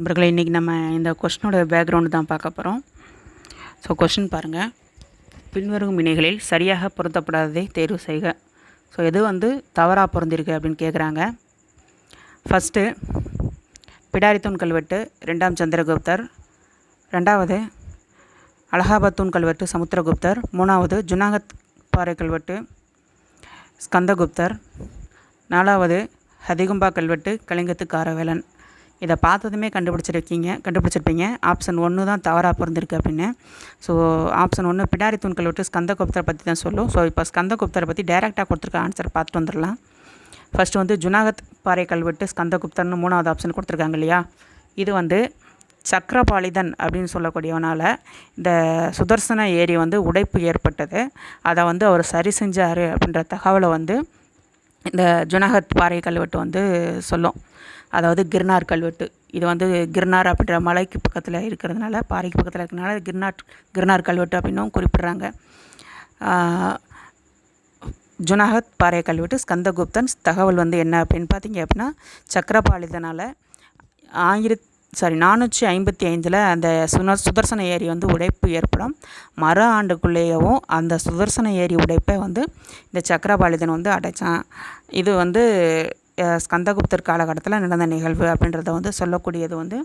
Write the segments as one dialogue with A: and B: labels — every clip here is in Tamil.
A: நண்பர்களே இன்றைக்கி நம்ம இந்த கொஷினோட பேக்ரவுண்டு தான் பார்க்க போகிறோம் ஸோ கொஷின் பாருங்கள் பின்வரும் வினைகளில் சரியாக பொருத்தப்படாததை தேர்வு செய்க. ஸோ எது வந்து தவறாக பொருந்திருக்கு அப்படின்னு கேட்குறாங்க ஃபஸ்ட்டு பிடாரித்தூன் கல்வெட்டு ரெண்டாம் சந்திரகுப்தர். ரெண்டாவது அலகாபாத்தூன் கல்வெட்டு சமுத்திரகுப்தர். மூணாவது ஜுனாகத் பாறை கல்வெட்டு ஸ்கந்தகுப்தர். நாலாவது ஹதிகும்பா கல்வெட்டு கலிங்கத்து காரவேலன் இதை பார்த்ததுமே கண்டுபிடிச்சிருக்கீங்க கண்டுபிடிச்சிருப்பீங்க. ஆப்ஷன் ஒன்று தான் தவறாக பிறந்திருக்கு அப்படின்னு. ஸோ ஆப்ஷன் ஒன்று பிடாரி தூண் கல்வெட்டு ஸ்கந்தகுப்தரை பற்றி தான் சொல்லும். ஸோ இப்போ ஸ்கந்தகுப்தரை பற்றி டைரெக்டாக கொடுத்துருக்க ஆன்சர் பார்த்துட்டு வந்துடலாம். ஃபஸ்ட்டு வந்து ஜுனாகத் பாறை கல்வெட்டு ஸ்கந்தகுப்தர்னு மூணாவது ஆப்ஷன் கொடுத்துருக்காங்க இல்லையா? இது வந்து சக்கரபாளிதன் அப்படின்னு சொல்லக்கூடியவனால் இந்த சுதர்சன ஏரி வந்து உடைப்பு ஏற்பட்டது. அதை வந்து அவர் சரி செஞ்சார் அப்படின்ற தகவலை வந்து இந்த ஜுனகத் பாறை கல்வெட்டு வந்து சொல்லும். அதாவது கிர்னார் கல்வெட்டு. இது வந்து கிர்னார் அப்படின்ற மலைக்கு பக்கத்தில் இருக்கிறதுனால பாறைக்கு பக்கத்தில் இருக்கிறதுனால கிர்னார் கிர்னார் கல்வெட்டு அப்படின்னும் குறிப்பிட்றாங்க. ஜுனகத் பாறை கல்வெட்டு ஸ்கந்தகுப்தன் தகவல் வந்து என்ன அப்படின்னு பார்த்தீங்க அப்படின்னா சக்கரபாலிதனால் ஆயிரத் சாரி நானூற்றி ஐம்பத்தி ஐந்தில் அந்த சுன சுதர்சன ஏரி வந்து உடைப்பு ஏற்படும். மர ஆண்டுக்குள்ளேயவும் அந்த சுதர்சன ஏரி உடைப்பை வந்து இந்த சக்கரபாலிதன் வந்து அடைச்சான். இது வந்து ஸ்கந்தகுப்தர் காலகட்டத்தில் நடந்த நிகழ்வு அப்படின்றத வந்து சொல்லக்கூடியது வந்து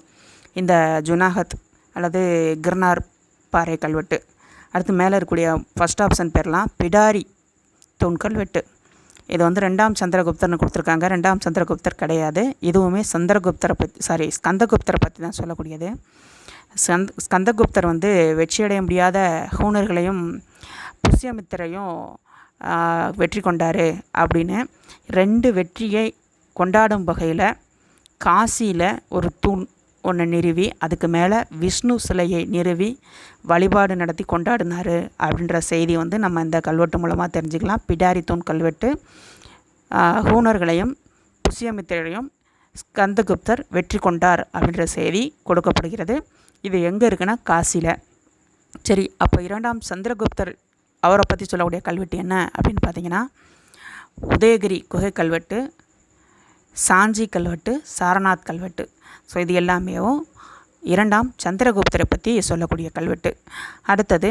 A: இந்த ஜுனாகத் அல்லது கிர்னார் பாறை கல்வெட்டு. அடுத்து மேலே இருக்கக்கூடிய ஃபஸ்ட் ஆப்ஷன் பேர்லாம் பிடாரி தூண் கல்வெட்டு இது வந்து ரெண்டாம் சந்திரகுப்தர்னு கொடுத்துருக்காங்க. ரெண்டாம் சந்திரகுப்தர் கிடையாது. இதுவுமே சந்திரகுப்தரை பற்றி சாரி ஸ்கந்தகுப்தரை பற்றி தான் சொல்லக்கூடியது. ஸ்கந்த் ஸ்கந்தகுப்தர் வந்து வெற்றியடைய முடியாத ஹூனர்களையும் புஷ்யமித்திரையும் வெற்றி கொண்டார் அப்படின்னு ரெண்டு வெற்றியை கொண்டாடும் வகையில் காசியில் ஒரு தூண் ஒன்று நிறுவி அதுக்கு மேலே விஷ்ணு சிலையை நிறுவி வழிபாடு நடத்தி கொண்டாடினார் அப்படின்ற செய்தி வந்து நம்ம இந்த கல்வெட்டு மூலமாக தெரிஞ்சுக்கலாம். பிடாரி தூண் கல்வெட்டு ஹூனர்களையும் புஷ்யமித்திரையும் ஸ்கந்தகுப்தர் வெற்றி கொண்டார் அப்படின்ற செய்தி கொடுக்கப்படுகிறது. இது எங்கே இருக்குன்னா காசியில். சரி அப்போ இரண்டாம் சந்திரகுப்தர் அவரை பற்றி சொல்லக்கூடிய கல்வெட்டு என்ன அப்படின்னு பார்த்தீங்கன்னா உதயகிரி குகை கல்வெட்டு சாஞ்சி கல்வெட்டு சாரநாத் கல்வெட்டு. ஸோ இது எல்லாமேவும் இரண்டாம் சந்திரகுப்தரை பற்றி சொல்லக்கூடிய கல்வெட்டு. அடுத்தது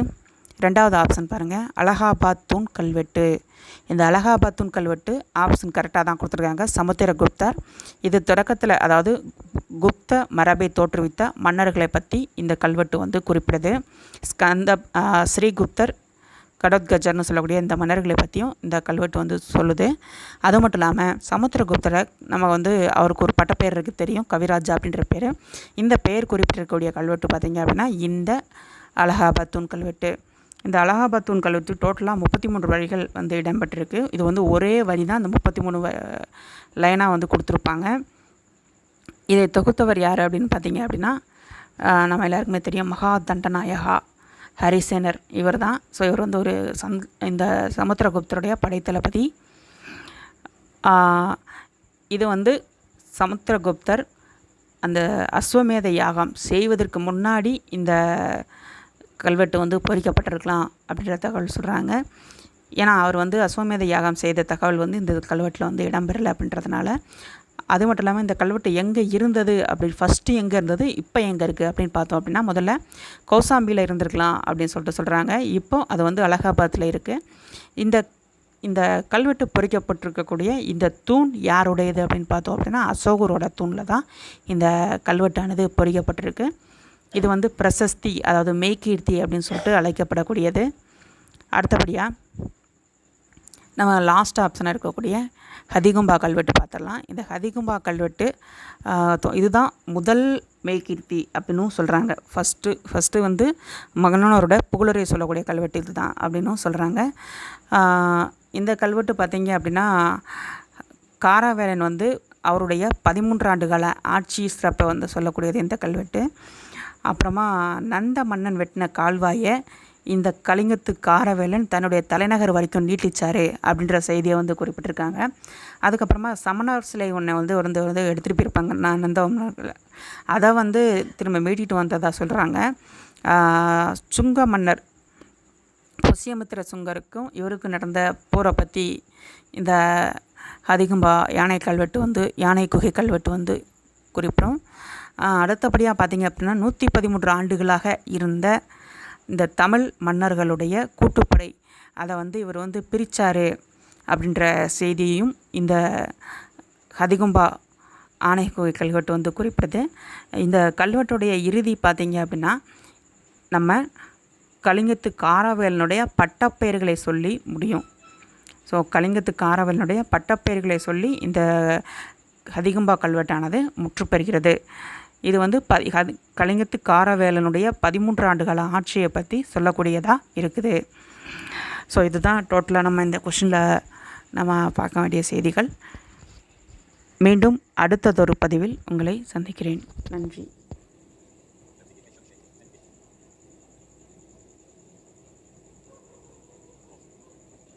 A: ரெண்டாவது ஆப்ஷன் பாருங்கள் அலகாபாத் தூண் கல்வெட்டு. இந்த அலகாபாத் தூண் கல்வெட்டு ஆப்ஷன் கரெக்டாக தான் கொடுத்துருக்காங்க. சமுத்திரகுப்தர் இது தொடக்கத்தில் அதாவது குப்த மரபை தோற்றுவித்த மன்னர்களை பற்றி இந்த கல்வெட்டு வந்து குறிப்பிடுது. ஸ்கந்த ஸ்ரீகுப்தர் கடோத்கஜர்னு சொல்லக்கூடிய இந்த மன்னர்களை பற்றியும் இந்த கல்வெட்டு வந்து சொல்லுது. அது மட்டும் இல்லாமல் சமுத்திரகுப்தரை நம்ம வந்து அவருக்கு ஒரு பட்டப்பேர் இருக்குது தெரியும் கவிராஜா அப்படின்ற பேர். இந்த பெயர் குறிப்பிட்டிருக்கக்கூடிய கல்வெட்டு பார்த்திங்க அப்படின்னா இந்த அலகாபாத் தூண் கல்வெட்டு. இந்த அலகாபாத் தூண் கல்வெட்டு டோட்டலாக முப்பத்தி மூன்று வழிகள் வந்து இடம்பெற்றிருக்கு. இது வந்து ஒரே வரி தான் அந்த முப்பத்தி மூணு லைனாக வந்து கொடுத்துருப்பாங்க. இதை தொகுத்தவர் யார் அப்படின்னு பார்த்தீங்க அப்படின்னா நம்ம எல்லாருக்குமே தெரியும் மகா தண்டநாயகா ஹரிசேனர் இவர் தான் ஸோ இவர் வந்து ஒரு சந் இந்த சமுத்திரகுப்தருடைய படைத்தளபதி. இது வந்து சமுத்திரகுப்தர் அந்த அஸ்வமேத யாகம் செய்வதற்கு முன்னாடி இந்த கல்வெட்டு வந்து பொறிக்கப்பட்டிருக்கலாம் அப்படின்ற தகவல் சொல்கிறாங்க ஏன்னா அவர் வந்து அஸ்வமேத யாகம் செய்த தகவல் வந்து இந்த கல்வெட்டில் வந்து இடம்பெறலை அப்படின்றதுனால. அது மட்டும் இல்லாமல் இந்த கல்வெட்டு எங்கே இருந்தது அப்படி ஃபஸ்ட்டு எங்கே இருந்தது இப்போ எங்கே இருக்குது அப்படின்னு பார்த்தோம் அப்படின்னா முதல்ல கௌசாம்பியில் இருந்திருக்கலாம் அப்படின்னு சொல்லிட்டு சொல்கிறாங்க இப்போ அது வந்து அலகாபாத்தில் இருக்குது இந்த இந்த கல்வெட்டு பொறிக்கப்பட்டிருக்கக்கூடிய இந்த தூண் யாருடையது அப்படின்னு பார்த்தோம் அப்படின்னா அசோகரோட தூணில் தான் இந்த கல்வெட்டானது பொறிக்கப்பட்டிருக்கு. இது வந்து பிரசஸ்தி அதாவது மெய்கீர்த்தி அப்படின்னு சொல்லிட்டு அழைக்கப்படக்கூடியது. அடுத்தபடியாக நம்ம லாஸ்ட் ஆப்ஷனாக இருக்கக்கூடிய ஹதிகும்பா கல்வெட்டு பார்த்துடலாம். இந்த ஹதிகும்பா கல்வெட்டு இதுதான் முதல் மெய்கீர்த்தி அப்படின்னும் சொல்கிறாங்க ஃபஸ்ட்டு ஃபஸ்ட்டு வந்து மகனோரோட புகழுரை சொல்லக்கூடிய கல்வெட்டு இது தான் அப்படின்னும் சொல்கிறாங்க இந்த கல்வெட்டு பார்த்திங்க அப்படின்னா காராவேலன் வந்து அவருடைய பதிமூன்று ஆண்டுகால ஆட்சி சிறப்பை வந்து சொல்லக்கூடியது இந்த கல்வெட்டு. அப்புறமா நந்த மன்னன் வெட்டின கால்வாயை இந்த கலிங்கத்து காரவேலன் தன்னுடைய தலைநகர் வரைக்கும் நீட்டிச்சார் அப்படின்ற செய்தியை வந்து குறிப்பிட்டிருக்காங்க. அதுக்கப்புறமா சமணர் சிலை ஒன்றை வந்து வந்து வந்து எடுத்துகிட்டு போயிருப்பாங்க நான் நந்த அதை வந்து திரும்ப மீட்டிட்டு வந்ததாக சொல்கிறாங்க சுங்க மன்னர் புசியமித்திர சுங்கருக்கும் இவருக்கும் நடந்த போரை பற்றி இந்த அதிகம்பா யானை கல்வெட்டு வந்து யானை குகை கல்வெட்டு வந்து குறிப்பிடும். அடுத்தபடியாக பார்த்தீங்க அப்படின்னா நூற்றி பதிமூன்று ஆண்டுகளாக இருந்த இந்த தமிழ் மன்னர்களுடைய கூட்டுப்படை. அதை வந்து இவர் வந்து பிரித்தார் அப்படின்ற செய்தியையும் இந்த ஹதிகும்பா ஆணைக்குகை கல்வெட்டு வந்து குறிப்பிடுது. இந்த கல்வெட்டுடைய இறுதி பார்த்தீங்க அப்படின்னா நம்ம கலிங்கத்து காரவேலனுடைய பட்டப்பெயர்களை சொல்லி முடியும். ஸோ கலிங்கத்து காரவேலனுடைய பட்டப்பெயர்களை சொல்லி இந்த ஹதிகும்பா கல்வெட்டானது முற்றுப்பெறுகிறது. இது வந்து ப கலிங்கத்து காரவேலனுடைய பதிமூன்று ஆண்டுகால ஆட்சியை பற்றி சொல்லக்கூடியதாக இருக்குது. ஸோ இதுதான் டோட்டலாக நம்ம இந்த கொஷினில் நம்ம பார்க்க வேண்டிய செய்திகள். மீண்டும் அடுத்ததொரு பதிவில் உங்களை சந்திக்கிறேன். நன்றி.